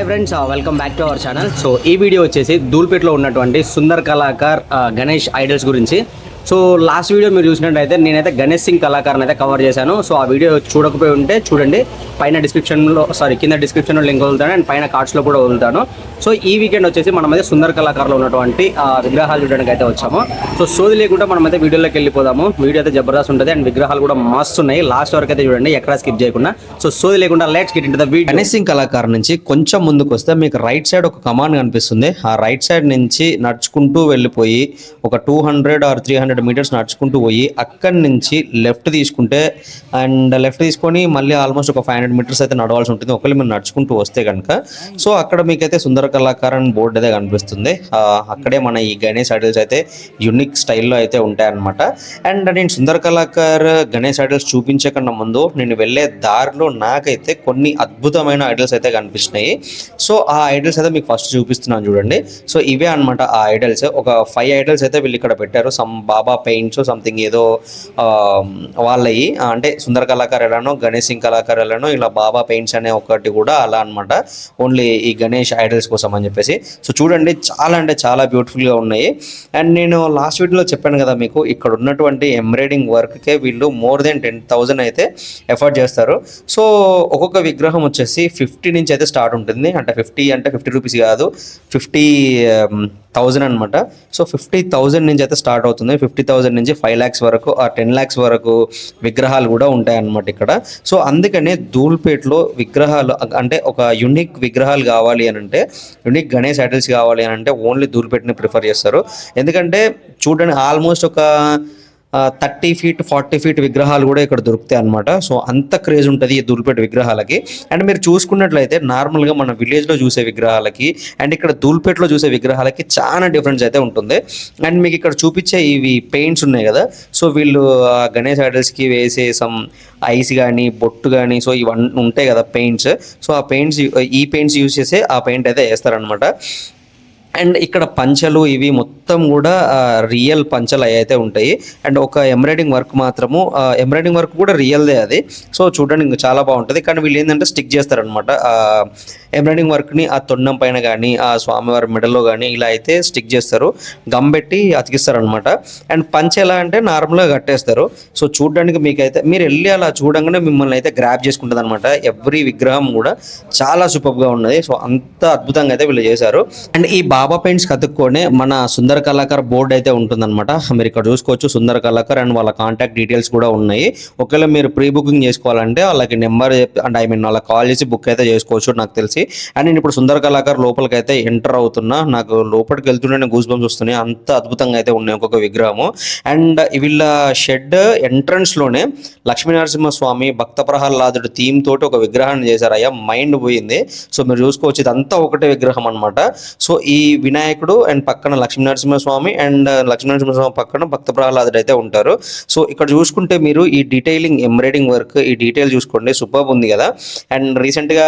Hi friends welcome back to our channel so ఈ video వచ్చేసి ధూల్పేట్లో ఉన్నటువంటి సుందర్ కళాకార్ uh, గణేష్ ఐడల్స్ గురించి. సో లాస్ట్ వీడియో మీరు చూసినట్టయితే నేనైతే గణేష్ సింగ్ కళాకారుని అయితే కవర్ చేశాను. సో ఆ వీడియో చూడకపోయి ఉంటే చూడండి. పైన డిస్క్రిప్షన్లో సారీ కింద డిస్క్రిప్షన్లో లింక్ వదులుతాను అండ్ పైన కార్డ్స్లో కూడా వదులుతాను. సో ఈ వీకెండ్ వచ్చేసి మనం అయితే సుందర్ కళాకారులు ఉన్నటువంటి విగ్రహాలు చూడడానికి అయితే వచ్చాము. సో సోది లేకుండా మనం అయితే వీడియోలోకి వెళ్ళిపోదాము. వీడియో అయితే జబర్దస్త్ ఉంటుంది అండ్ విగ్రహాలు కూడా మస్తు ఉన్నాయి. లాస్ట్ వరకు అయితే చూడండి ఎక్కడ స్కిప్ చేయకుండా. సో సోది లేకుండా let's get into the video Ganesh Singh కళాకారు నుంచి కొంచెం ముందుకు వస్తే మీకు రైట్ సైడ్ ఒక కమాండ్ కనిపిస్తుంది. ఆ రైట్ సైడ్ నుంచి నడుచుకుంటూ వెళ్ళిపోయి ఒక two hundred or three hundred metres నడుచుకుంటూ పోయి అక్కడి నుంచి లెఫ్ట్ తీసుకుంటే అండ్ లెఫ్ట్ తీసుకొని మళ్ళీ ఆల్మోస్ట్ ఒక ఫైవ్ హండ్రెడ్ మీటర్స్ అయితే నడవాల్సి ఉంటుంది. ఒకవేళ మీరు నడుచుకుంటూ వస్తే కనుక సో అక్కడ మీకైతే సుందర కళాకార్ అని బోర్డు అయితే కనిపిస్తుంది. అక్కడే మన ఈ గణేష్ ఐడల్స్ అయితే యునిక్ స్టైల్లో అయితే ఉంటాయన్నమాట. అండ్ నేను సుందర కళాకార్ గణేష్ ఐడల్స్ చూపించే కన్నా ముందు నేను వెళ్ళే దారిలో నాకైతే కొన్ని అద్భుతమైన ఐడల్స్ అయితే కనిపిస్తున్నాయి. సో ఆ ఐడల్స్ అయితే మీకు ఫస్ట్ చూపిస్తున్నాను చూడండి. సో ఇవే అన్నమాట ఆ ఐడల్స్. ఒక ఫైవ్ ఐడల్స్ అయితే వీళ్ళు ఇక్కడ పెట్టారు. సమ్ బా బాబా పెయింట్స్ సంథింగ్ ఏదో వాళ్ళవి అంటే సుందర కళాకారులను ఎలానో గణేష్ సింగ్ కళాకారు ఎలానో ఇలా బాబా పెయింట్స్ అనే ఒకటి కూడా అలా అనమాట ఓన్లీ ఈ గణేష్ ఐడల్స్ కోసం అని చెప్పేసి. సో చూడండి చాలా అంటే చాలా బ్యూటిఫుల్గా ఉన్నాయి. అండ్ నేను లాస్ట్ వీడియోలో చెప్పాను కదా మీకు ఇక్కడ ఉన్నటువంటి ఎంబ్రాయిడింగ్ వర్క్కే వీళ్ళు మోర్ దెన్ టెన్ థౌజండ్ అయితే ఎఫర్ట్ చేస్తారు. సో ఒక్కొక్క విగ్రహం వచ్చేసి ఫిఫ్టీ నుంచి అయితే స్టార్ట్ ఉంటుంది. అంటే ఫిఫ్టీ అంటే ఫిఫ్టీ రూపీస్ కాదు ఫిఫ్టీ థౌజండ్ అనమాట సో ఫిఫ్టీ థౌజండ్ నుంచి అయితే స్టార్ట్ అవుతుంది. ఫిఫ్టీ థౌజండ్ నుంచి ఫైవ్ ల్యాక్స్ వరకు ఆ టెన్ ల్యాక్స్ వరకు విగ్రహాలు కూడా ఉంటాయి అన్నమాట ఇక్కడ. సో అందుకనే ధూల్పేట్లో విగ్రహాలు అంటే ఒక యునిక్ విగ్రహాలు కావాలి అని అంటే యునిక్ గణేష్ ఐడల్స్ కావాలి అని అంటే ఓన్లీ ధూల్పేట్ని ప్రిఫర్ చేస్తారు. ఎందుకంటే చూడండి ఆల్మోస్ట్ ఒక థర్టీ ఫీట్ ఫార్టీ ఫీట్ విగ్రహాలు కూడా ఇక్కడ దొరుకుతాయి అనమాట సో అంత క్రేజ్ ఉంటుంది ఈ దూల్పేట విగ్రహాలకి. అండ్ మీరు చూసుకున్నట్లయితే నార్మల్గా మన విలేజ్లో చూసే విగ్రహాలకి అండ్ ఇక్కడ దూల్పేటలో చూసే విగ్రహాలకి చాలా డిఫరెన్స్ అయితే ఉంటుంది. అండ్ మీకు ఇక్కడ చూపించే ఇవి పెయింట్స్ ఉన్నాయి కదా సో వీళ్ళు గణేష్ ఐడల్స్కి వేసే సమ్ ఐస్ కానీ బొట్టు కానీ సో ఇవన్నీ ఉంటాయి కదా పెయింట్స్. సో ఆ పెయింట్స్ ఈ పెయింట్స్ యూజ్ చేసే ఆ పెయింట్ అయితే వేస్తారనమాట అండ్ ఇక్కడ పంచలు ఇవి మొత్తం కూడా రియల్ పంచలు అవి అయితే ఉంటాయి. అండ్ ఒక ఎంబ్రాయిడింగ్ వర్క్ మాత్రము ఎంబ్రాయిడింగ్ వర్క్ కూడా రియల్దే అది. సో చూడడానికి ఇంకా చాలా బాగుంటుంది. కానీ వీళ్ళు ఏంటంటే స్టిక్ చేస్తారనమాట ఎంబ్రాయిడింగ్ వర్క్ని ఆ తొండం పైన కానీ ఆ స్వామివారి మెడలో కానీ ఇలా అయితే స్టిక్ చేస్తారు. గమ్ పెట్టి అతికిస్తారనమాట అండ్ పంచ ఎలా అంటే నార్మల్గా కట్టేస్తారు. సో చూడడానికి మీకైతే మీరు వెళ్ళి అలా చూడంగానే మిమ్మల్ని అయితే గ్రాప్ చేసుకుంటుంది అనమాట ఎవ్రీ విగ్రహం కూడా చాలా సూపర్గా ఉన్నది. సో అంత అద్భుతంగా అయితే వీళ్ళు చేశారు. అండ్ ఈ బాబా పెయింట్స్ కతుక్కొని మన సుందర కళాకార్ బోర్డు అయితే ఉంటుందన్నమాట. మీరు ఇక్కడ చూసుకోవచ్చు సుందర కళాకార్ అండ్ వాళ్ళ కాంటాక్ట్ డీటెయిల్స్ కూడా ఉన్నాయి. ఒకవేళ మీరు ప్రీ బుకింగ్ చేసుకోవాలంటే వాళ్ళకి నెంబర్ అండ్ ఐ మీన్ వాళ్ళకి కాల్ చేసి బుక్ అయితే చేసుకోవచ్చు నాకు తెలిసి. అండ్ నేను ఇప్పుడు సుందర కళాకార్ లోపలికి అయితే ఎంటర్ అవుతున్నా. నాకు లోపలికి వెళ్తుంటే గూస్ బంప్స్ వస్తున్నాయి. అంత అద్భుతంగా అయితే ఉన్నాయి ఒక్కొక్క విగ్రహము. అండ్ వీళ్ళ షెడ్ ఎంట్రన్స్లోనే లక్ష్మీనరసింహ స్వామి భక్త ప్రహ్లాదుడు థీమ్ తోటి ఒక విగ్రహాన్ని చేశారు. అయ్యా మైండ్ పోయింది. సో మీరు చూసుకోవచ్చు ఇదంతా ఒకటే విగ్రహం అనమాట సో ఈ వినాయకుడు అండ్ పక్కన లక్ష్మీనరసింహ స్వామి అండ్ లక్ష్మీనరసింహస్వామి పక్కన భక్త ప్రహ్లాదుడు అయితే ఉంటారు. సో ఇక్కడ చూసుకుంటే మీరు ఈ డీటెయిలింగ్ ఎంబ్రాయిడింగ్ వర్క్ ఈ డీటెయిల్ చూసుకోండి. సూపర్ ఉంది కదా. అండ్ రీసెంట్గా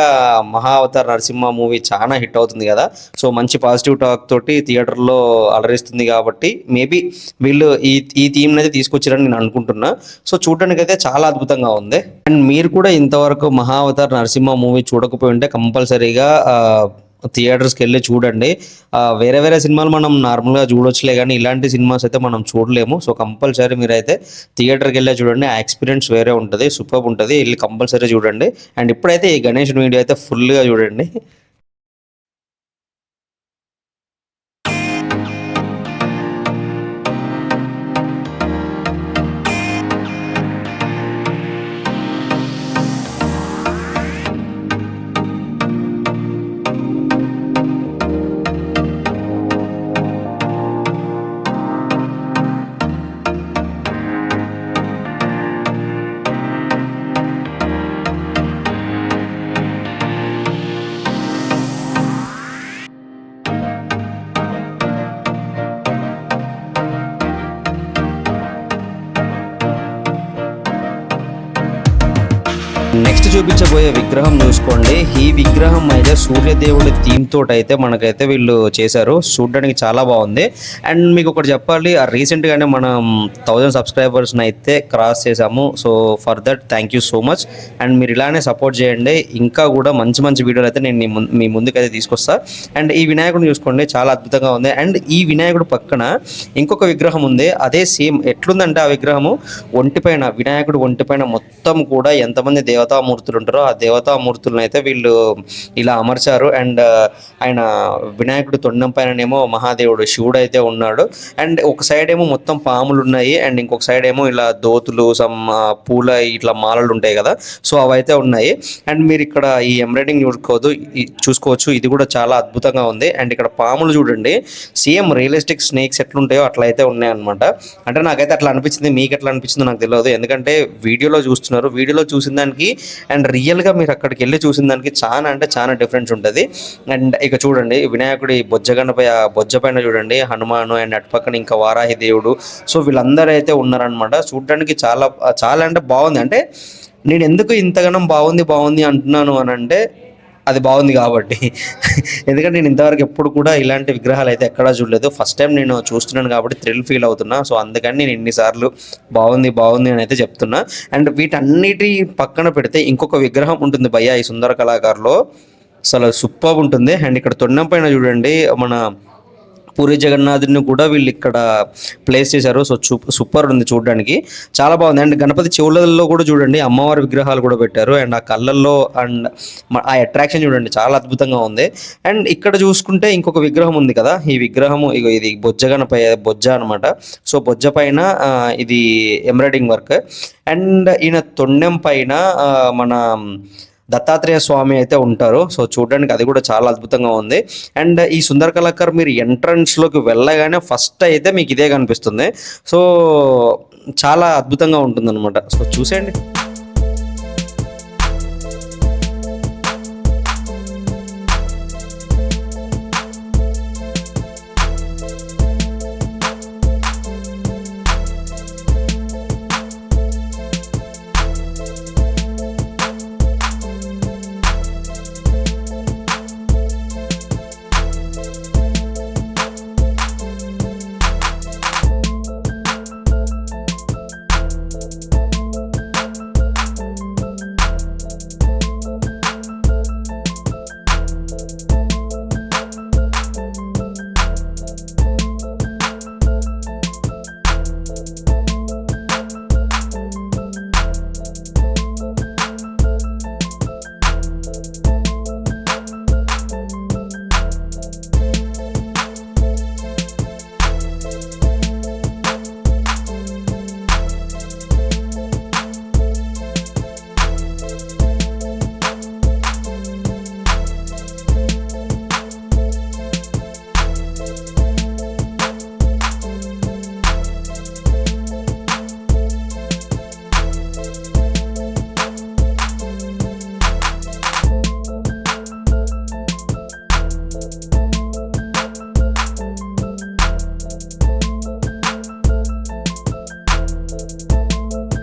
మహా అవతార్ నరసింహ మూవీ చాలా హిట్ అవుతుంది కదా. సో మంచి పాజిటివ్ టాక్ తోటి థియేటర్లో అలరిస్తుంది కాబట్టి మేబీ వీళ్ళు ఈ ఈ థీమ్ని అయితే తీసుకొచ్చారని నేను అనుకుంటున్నా. సో చూడడానికి అయితే చాలా అద్భుతంగా ఉంది. అండ్ మీరు కూడా ఇంతవరకు మహా అవతార్ నరసింహ మూవీ చూడకపోయి ఉంటే కంపల్సరీగా థియేటర్స్కి వెళ్ళి చూడండి. వేరే వేరే సినిమాలు మనం నార్మల్గా చూడొచ్చులే కానీ ఇలాంటి సినిమాస్ అయితే మనం చూడలేము. సో కంపల్సరీ మీరైతే థియేటర్కి వెళ్ళి చూడండి. ఆ ఎక్స్పీరియన్స్ వేరే ఉంటుంది సూపర్ ఉంటుంది. వెళ్ళి కంపల్సరీ చూడండి. అండ్ ఇప్పుడైతే ఈ గణేష్ వీడియో అయితే ఫుల్గా చూడండి. నెక్స్ట్ చూపించబోయే విగ్రహం చూసుకోండి. ఈ విగ్రహం అయితే సూర్యదేవుడి థీమ్ తోటి అయితే మనకైతే వీళ్ళు చేశారు. చూడడానికి చాలా బాగుంది. అండ్ మీకు ఒకటి చెప్పాలి ఆ మనం థౌజండ్ సబ్స్క్రైబర్స్ని అయితే క్రాస్ చేసాము so for that thank you so much and మీరు ఇలానే సపోర్ట్ చేయండి. ఇంకా కూడా మంచి మంచి వీడియోలు అయితే నేను మీ ముందుకైతే తీసుకొస్తా. అండ్ ఈ వినాయకుడిని చూసుకోండి. చాలా అద్భుతంగా ఉంది. అండ్ ఈ వినాయకుడు పక్కన ఇంకొక విగ్రహం ఉంది. అదే సేమ్ ఎట్లుందంటే ఆ విగ్రహము ఒంటిపైన వినాయకుడు ఒంటిపైన మొత్తం కూడా ఎంతమంది దేవతామూర్తులు ఉంటారో ఆ దేవతామూర్తులను అయితే వీళ్ళు ఇలా అమర్చారు. అండ్ ఆయన వినాయకుడు తొండం పైననేమో మహాదేవుడు శివుడు అయితే ఉన్నాడు. అండ్ ఒక సైడ్ ఏమో మొత్తం పాములు ఉన్నాయి అండ్ ఇంకొక సైడ్ ఏమో ఇలా దోతులు సమ్ పూల ఇట్లా మాలలు ఉంటాయి కదా. సో అవైతే ఉన్నాయి. అండ్ మీరు ఇక్కడ ఈ ఎంబ్రాయిడింగ్ చూసుకోవద్దు చూసుకోవచ్చు. ఇది కూడా చాలా అద్భుతంగా ఉంది. అండ్ ఇక్కడ పాములు చూడండి. సేమ్ రియలిస్టిక్ స్నేక్స్ ఎట్లుంటాయో అట్లా అయితే ఉన్నాయి అంటే నాకైతే అట్లా అనిపించింది మీకు ఎట్లా అనిపించిందో నాకు తెలియదు ఎందుకంటే వీడియోలో చూస్తున్నారు. వీడియోలో చూసిన దానికి అండ్ రియల్గా మీరు అక్కడికి వెళ్ళి చూసిన దానికి చాలా అంటే చాలా డిఫరెన్స్ ఉంటుంది. అండ్ ఇక చూడండి వినాయకుడి బొజ్జగన్నపై ఆ బొజ్జ పైన చూడండి హనుమాను అండ్ అటు పక్కన ఇంకా వారాహి దేవుడు. సో వీళ్ళందరూ అయితే ఉన్నారనమాట చూడడానికి చాలా చాలా అంటే బాగుంది. అంటే నేను ఎందుకు ఇంతగానం బాగుంది బాగుంది అంటున్నాను అని అంటే అది బాగుంది కాబట్టి. ఎందుకంటే నేను ఇంతవరకు ఎప్పుడు కూడా ఇలాంటి విగ్రహాలు అయితే ఎక్కడా చూడలేదు. ఫస్ట్ టైం నేను చూస్తున్నాను కాబట్టి థ్రిల్ ఫీల్ అవుతున్నా. సో అందుకని నేను ఇన్నిసార్లు బాగుంది బాగుంది అని అయితే చెప్తున్నా. అండ్ వీటన్నిటి పక్కన పెడితే ఇంకొక విగ్రహం ఉంటుంది భయ్య ఈ సుందర కళాకారులో. అసలు సూపర్ ఉంటుంది. అండ్ ఇక్కడ తొండం పైన చూడండి మన పూరి జగన్నాథుడిని కూడా వీళ్ళు ఇక్కడ ప్లేస్ చేశారు. సో సూపర్ ఉంది చూడడానికి. చాలా బాగుంది. అండ్ గణపతి చెవులలో కూడా చూడండి అమ్మవారి విగ్రహాలు కూడా పెట్టారు. అండ్ ఆ కళ్ళల్లో అండ్ ఆ అట్రాక్షన్ చూడండి చాలా అద్భుతంగా ఉంది. అండ్ ఇక్కడ చూసుకుంటే ఇంకొక విగ్రహం ఉంది కదా. ఈ విగ్రహము ఇది బొజ్జ గణపై బొజ్జ అనమాట సో బొజ్జ పైన ఇది ఎంబ్రాయిడింగ్ వర్క్ అండ్ ఈయన తొండెం పైన మన దత్తాత్రేయ స్వామి అయితే ఉంటారు. సో చూడడానికి అది కూడా చాలా అద్భుతంగా ఉంది. అండ్ ఈ సుందర కళాకారు మీరు ఎంట్రన్స్లోకి వెళ్ళగానే ఫస్ట్ అయితే మీకు ఇదే కనిపిస్తుంది. సో చాలా అద్భుతంగా ఉంటుందన్నమాట. సో చూసేయండి.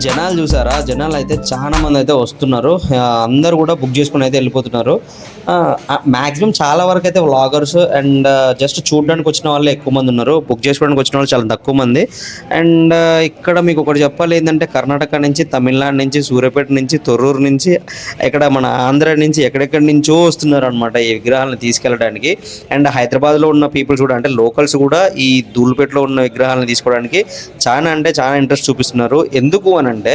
జనాలు చూసారా? జనాలు అయితే చాలా మంది అయితే వస్తున్నారు అందరు కూడా బుక్ చేసుకుని అయితే వెళ్ళిపోతున్నారు. మ్యాక్సిమం చాలా వరకు అయితే వ్లాగర్స్ అండ్ జస్ట్ చూడడానికి వచ్చిన వాళ్ళే ఎక్కువ మంది ఉన్నారు. బుక్ చేసుకోవడానికి వచ్చిన వాళ్ళు చాలా తక్కువ మంది. అండ్ ఇక్కడ మీకు ఒకటి చెప్పాలి ఏంటంటే కర్ణాటక నుంచి తమిళనాడు నుంచి సూర్యాపేట నుంచి తొర్రూరు నుంచి ఇక్కడ మన ఆంధ్ర నుంచి ఎక్కడెక్కడి నుంచో వస్తున్నారు అనమాట ఈ విగ్రహాలను తీసుకెళ్ళడానికి. అండ్ హైదరాబాద్లో ఉన్న పీపుల్స్ కూడా అంటే లోకల్స్ కూడా ఈ ధూళిపేటలో ఉన్న విగ్రహాలను తీసుకోవడానికి చాలా అంటే చాలా ఇంట్రెస్ట్ చూపిస్తున్నారు. ఎందుకు అని అంటే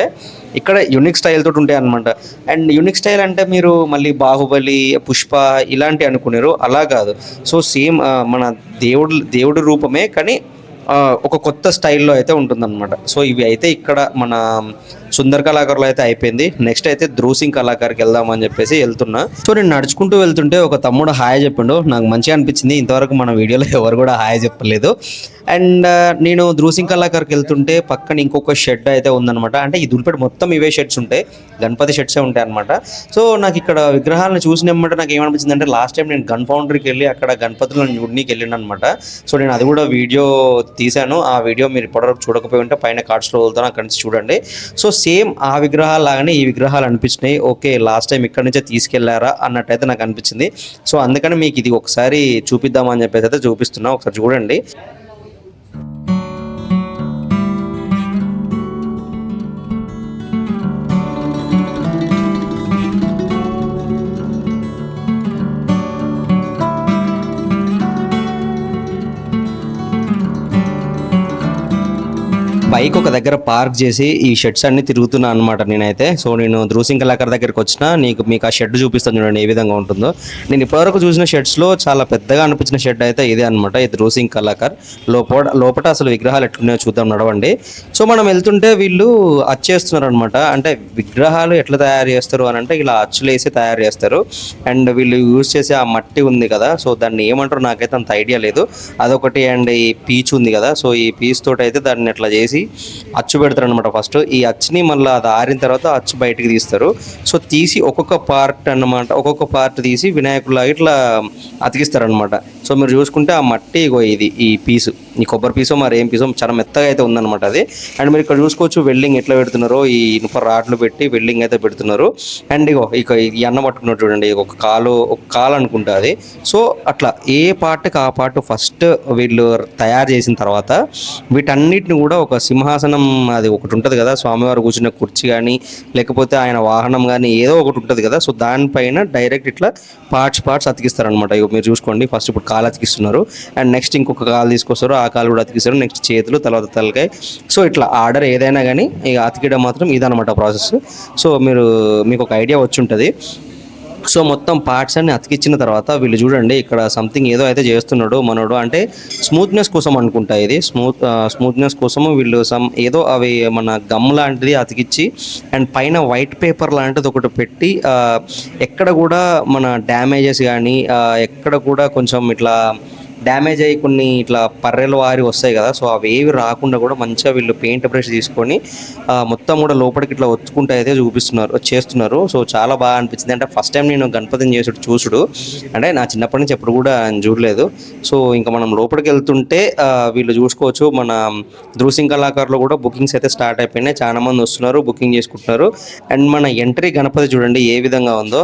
ఇక్కడ యూనిక్ స్టైల్ తోటి ఉంటాయి అనమాట అండ్ యూనిక్ స్టైల్ అంటే మీరు మళ్ళీ బాహుబలి పుష్ప ఇలాంటి అనుకున్నారు అలా కాదు. సో సేమ్ మన దేవుడు దేవుడి రూపమే కానీ ఒక కొత్త స్టైల్లో అయితే ఉంటుందన్నమాట. సో ఇవి అయితే ఇక్కడ మన సుందర్ కళాకారులు అయితే అయిపోయింది. నెక్స్ట్ అయితే ధ్రుసింగ్ వెళ్దాం వెళ్దామని చెప్పేసి వెళ్తున్నా. సో నేను నడుచుకుంటూ వెళ్తుంటే ఒక తమ్ముడు హాయ్ చెప్పిండు. నాకు మంచిగా అనిపించింది. ఇంతవరకు మన వీడియోలో ఎవరు కూడా హాయ్ చెప్పలేదు. అండ్ uh, నేను ధ్రుసింగ్ కళాకారికి వెళ్తుంటే పక్కన ఇంకొక షెడ్ అయితే ఉందనమాట అంటే ఈ దులిపేట మొత్తం ఇవే షెడ్స్ ఉంటాయి. గణపతి షెడ్సే ఉంటాయి అనమాట సో నాకు ఇక్కడ విగ్రహాలను చూసినమ్మంటే నాకు ఏమనిపించింది అంటే లాస్ట్ టైం నేను గన్ ఫౌండరీకి వెళ్ళి అక్కడ గణపతులను చూడనీకి వెళ్ళాను అనమాట సో నేను అది కూడా వీడియో తీశాను. ఆ వీడియో మీరు ఇప్పటివరకు చూడకపోయి ఉంటే పైన కార్డ్స్లో వెళ్తాను అక్కడి నుంచి చూడండి. సో సేమ్ ఆ విగ్రహాలు లాగానే ఈ విగ్రహాలు అనిపించినాయి. ఓకే లాస్ట్ టైం ఇక్కడ నుంచే తీసుకెళ్ళారా అన్నట్టయితే నాకు అనిపించింది. సో అందుకని మీకు ఇది ఒకసారి చూపిద్దామని చెప్పేసి అయితే చూపిస్తున్నా. ఒకసారి చూడండి. బైక్ ఒక దగ్గర పార్క్ చేసి ఈ షెడ్స్ అన్ని తిరుగుతున్నా అనమాట నేనైతే. సో నేను ధ్రుసింగ్ కళాకర్ దగ్గరికి వచ్చిన నీకు మీకు ఆ షెడ్ చూపిస్తాను చూడండి ఏ విధంగా ఉంటుందో. నేను ఇప్పటివరకు చూసిన షెడ్స్లో చాలా పెద్దగా అనిపించిన షెడ్ అయితే ఇదే అనమాట ఇది ధ్రుసింగ్ కళాకర్ లోపల లోపల అసలు విగ్రహాలు ఎట్లున్నాయో చూద్దాం నడవండి. సో మనం వెళ్తుంటే వీళ్ళు అచ్చేస్తున్నారు అనమాట అంటే విగ్రహాలు ఎట్లా తయారు చేస్తారు అని అంటే ఇలా అచ్చులు వేసి తయారు చేస్తారు. అండ్ వీళ్ళు యూజ్ చేసే ఆ మట్టి ఉంది కదా సో దాన్ని ఏమంటారు నాకైతే అంత ఐడియా లేదు. అదొకటి అండ్ ఈ పీచ్ ఉంది కదా సో ఈ పీచ్ తోటి అయితే దాన్ని అట్లా చేసి అచ్చు పెడతారు అనమాట ఫస్ట్ ఈ అచ్చుని మళ్ళీ అది ఆరిన తర్వాత అచ్చు బయటికి తీస్తారు. సో తీసి ఒక్కొక్క పార్ట్ అన్నమాట ఒక్కొక్క పార్ట్ తీసి వినాయకుడిలా ఇట్లా అతికిస్తారు అనమాట సో మీరు చూసుకుంటే ఆ మట్టి ఇగో ఇది ఈ పీసు ఈ కొబ్బరి పీసో మరి ఏం పీసో చాలా మెత్తగా అయితే ఉందన్నమాట అది. అండ్ మీరు ఇక్కడ చూసుకోవచ్చు వెల్డింగ్ ఎట్లా పెడుతున్నారో ఈ ఇనుప రాడ్లు పెట్టి వెల్డింగ్ అయితే పెడుతున్నారు. అండ్ ఇగో ఇక ఈ అన్న పట్టుకున్నారు చూడండి ఒక కాలు ఒక కాలు అనుకుంటా అది. సో అట్లా ఏ పార్ట్కి ఆ పార్ట్ ఫస్ట్ వీళ్ళు తయారు చేసిన తర్వాత వీటన్నిటిని కూడా ఒక సింహాసనం అది ఒకటి ఉంటుంది కదా స్వామివారు కూర్చున్న కుర్చీ కానీ లేకపోతే ఆయన వాహనం కానీ ఏదో ఒకటి ఉంటుంది కదా సో దానిపైన డైరెక్ట్ ఇట్లా పార్ట్స్ పార్ట్స్ అతికిస్తారనమాట ఇగో మీరు చూసుకోండి ఫస్ట్ ఇప్పుడు కాలు అతికిస్తున్నారు. అండ్ నెక్స్ట్ ఇంకొక కాలు తీసుకొస్తారు కాలు కూడా అతికిస్తారు. నెక్స్ట్ చేతులు తర్వాత తలకాయ. సో ఇట్లా ఆర్డర్ ఏదైనా కానీ ఇక అతికియడం మాత్రం ఇదనమాట ప్రాసెస్. సో మీరు మీకు ఒక ఐడియా వచ్చి ఉంటుంది సో మొత్తం పార్ట్స్ అన్ని అతికిచ్చిన తర్వాత వీళ్ళు చూడండి ఇక్కడ సంథింగ్ ఏదో అయితే చేస్తున్నాడు మనోడు అంటే స్మూత్నెస్ కోసం అనుకుంటా ఇది. స్మూత్ స్మూత్నెస్ కోసము వీళ్ళు సమ్ ఏదో అవి మన గమ్ లాంటిది అతికిచ్చి అండ్ పైన వైట్ పేపర్ లాంటిది ఒకటి పెట్టి ఎక్కడ కూడా మన డ్యామేజెస్ కానీ ఎక్కడ కూడా కొంచెం ఇట్లా డ్యామేజ్ అయ్యి కొన్ని ఇట్లా పర్రెలు వారి వస్తాయి కదా సో అవి ఏవి రాకుండా కూడా మంచిగా వీళ్ళు పెయింట్ బ్రష్ తీసుకొని మొత్తం కూడా లోపలికి ఇట్లా ఒత్తుకుంటే అయితే చూపిస్తున్నారు చేస్తున్నారు. సో చాలా బాగా అనిపించింది. అంటే ఫస్ట్ టైం నేను గణపతిని చేసుడు చూసుడు. అంటే నా చిన్నప్పటి నుంచి ఎప్పుడు కూడా చూడలేదు. సో ఇంకా మనం లోపలికి వెళ్తుంటే వీళ్ళు చూసుకోవచ్చు. మన ధ్రుసింగ్ కళాకారులు కూడా బుకింగ్స్ అయితే స్టార్ట్ అయిపోయినాయి. చాలామంది వస్తున్నారు బుకింగ్ చేసుకుంటున్నారు. అండ్ మన ఎంట్రీ గణపతి చూడండి ఏ విధంగా ఉందో.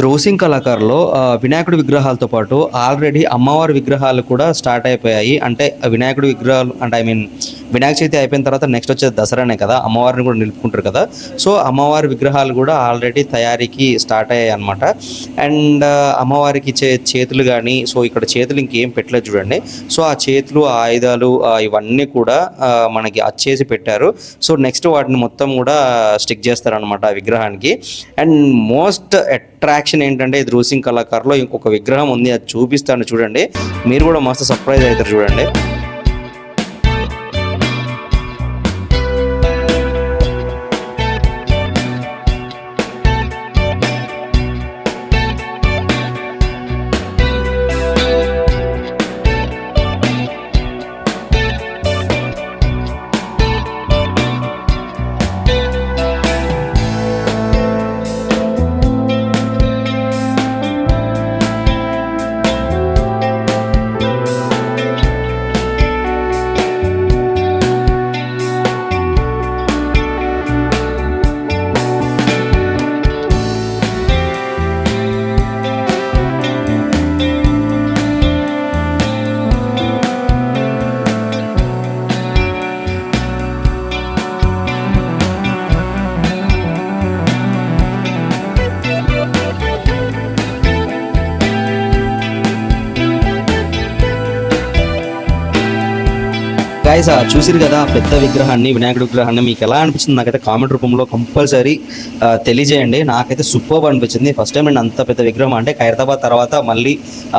ధ్రువసింగ్ కళాకారులో వినాయకుడి విగ్రహాలతో పాటు ఆల్రెడీ అమ్మవారి విగ్రహాలు కూడా స్టార్ట్ అయిపోయాయి. అంటే వినాయకుడి విగ్రహాలు అంటే ఐ మీన్ వినాయక చవితి అయిపోయిన తర్వాత నెక్స్ట్ వచ్చేది దసరానే కదా అమ్మవారిని కూడా నిలుపుకుంటారు కదా. సో అమ్మవారి విగ్రహాలు కూడా ఆల్రెడీ తయారీకి స్టార్ట్ అయ్యాయి అనమాట అండ్ అమ్మవారికి చే చేతులు కానీ సో ఇక్కడ చేతులు ఇంకేం పెట్టలేదు చూడండి. సో ఆ చేతులు ఆయుధాలు ఇవన్నీ కూడా మనకి అచ్చేసి పెట్టారు. సో నెక్స్ట్ వాటిని మొత్తం కూడా స్టిక్ చేస్తారనమాట ఆ విగ్రహానికి. అండ్ మోస్ట్ అట్రాక్షన్ ఏంటంటే ఇది రూసింగ్ కళాకారులో ఇంకొక విగ్రహం ఉంది అది చూపిస్తాను చూడండి. మీరు కూడా మస్తు సర్ప్రైజ్ అవుతారు చూడండి. గాయస్ చూసిరు కదా పెద్ద విగ్రహాన్ని వినాయకుడి విగ్రహాన్ని మీకు ఎలా అనిపించింది నాకైతే కామెంట్ రూపంలో కంపల్సరీ తెలియజేయండి. నాకైతే సూపర్ అనిపించింది. ఫస్ట్ టైం అండ్ అంత పెద్ద విగ్రహం అంటే ఖైరతాబాద్ తర్వాత మళ్ళీ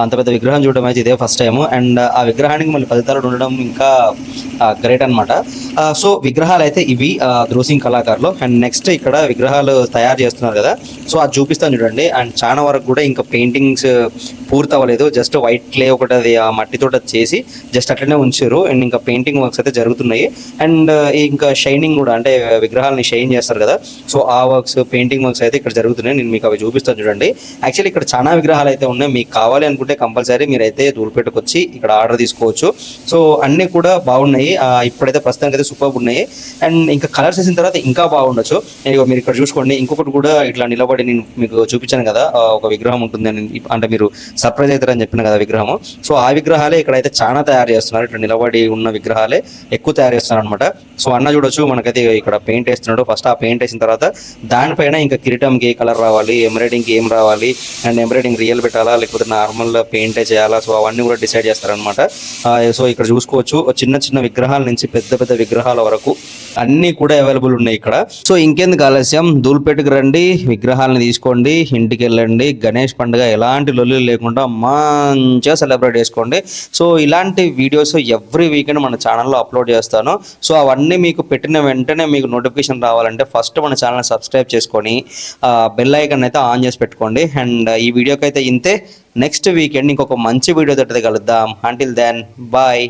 అంత పెద్ద విగ్రహం చూడడం అయితే ఇదే ఫస్ట్ టైం అండ్ ఆ విగ్రహానికి మళ్ళీ ఫలితాలు ఉండడం ఇంకా గ్రేట్ అనమాట సో విగ్రహాలు అయితే ఇవి ద్రోసింగ్ కళాకారులు. అండ్ నెక్స్ట్ ఇక్కడ విగ్రహాలు తయారు చేస్తున్నారు కదా. సో అది చూపిస్తాను చూడండి. అండ్ చాలా వరకు కూడా ఇంకా పెయింటింగ్స్ పూర్తి అవ్వలేదు జస్ట్ వైట్ క్లే ఒకటి అది మట్టితో చేసి జస్ట్ అట్లనే ఉంచారు. అండ్ ఇంకా పెయింటింగ్ వర్క్స్ అయితే జరుగుతున్నాయి. అండ్ ఇంకా షైనింగ్ కూడా అంటే విగ్రహాలని షైన్ చేస్తారు కదా. సో ఆ వర్క్స్ పెయింటింగ్ వర్క్స్ అయితే ఇక్కడ జరుగుతున్నాయి. నేను మీకు అవి చూపిస్తాను చూడండి. యాక్చువల్లీ ఇక్కడ చాలా విగ్రహాలు అయితే ఉన్నాయి. మీకు కావాలి అనుకుంటే కంపల్సరీ మీరైతే దూరపేటకు వచ్చి ఇక్కడ ఆర్డర్ తీసుకోవచ్చు. సో అన్నీ కూడా బాగున్నాయి. ఇప్పుడైతే ప్రస్తుతానికి అయితే సూపర్ ఉన్నాయి. అండ్ ఇంకా కలర్స్ వేసిన తర్వాత ఇంకా బాగుండొచ్చు. నేను మీరు ఇక్కడ చూసుకోండి. ఇంకొకటి కూడా ఇట్లా నిలబడి నేను మీకు చూపించాను కదా. ఒక విగ్రహం ఉంటుంది అని. అంటే మీరు సర్ప్రైజ్ అవుతారని చెప్పిన కదా విగ్రహం సో ఆ విగ్రహాలే ఇక్కడైతే చాలా తయారు చేస్తున్నారు. ఇట్లా నిలబడి ఉన్న విగ్రహాలే. ఎక్కువ తయారు చేస్తున్నారు అనమాట సో అన్న చూడొచ్చు మనకైతే ఇక్కడ పెయింట్ వేస్తున్నాడు. ఫస్ట్ ఆ పెయింట్ వేసిన తర్వాత దానిపైన ఇంకా కిరీటంకి ఏ కలర్ రావాలి ఎంబ్రాయిడింగ్కి ఏం రావాలి అండ్ ఎంబ్రాయిడింగ్ రియల్ పెట్టాలా లేకపోతే నార్మల్ పెయింట్ చేయాలా సో అవన్నీ కూడా డిసైడ్ చేస్తారనమాట సో ఇక్కడ చూసుకోవచ్చు. చిన్న చిన్న విగ్రహాల నుంచి పెద్ద పెద్ద విగ్రహాల వరకు అన్నీ కూడా అవైలబుల్ ఉన్నాయి ఇక్కడ. సో ఇంకెందుకు ఆలస్యం? దూల్పేటకు రండి విగ్రహాలను తీసుకోండి ఇంటికి వెళ్ళండి. గణేష్ పండుగ ఎలాంటి లొల్లి లేకుండా మంచిగా సెలబ్రేట్ చేసుకోండి. సో ఇలాంటి వీడియోస్ ఎవ్రీ వీకెండ్ మన ఛానల్లో అప్లోడ్ చేస్తాను. సో అవన్నీ మీకు పెట్టిన వెంటనే మీకు నోటిఫికేషన్ రావాలంటే ఫస్ట్ మన ఛానల్ సబ్స్క్రైబ్ చేసుకొని బెల్ ఐకన్ అయితే ఆన్ చేసి పెట్టుకోండి. అండ్ ఈ వీడియోకి అయితే ఇంతే. నెక్స్ట్ వీకెండ్ ఇంకొక మంచి వీడియో తోటి కలుద్దాం. Until then bye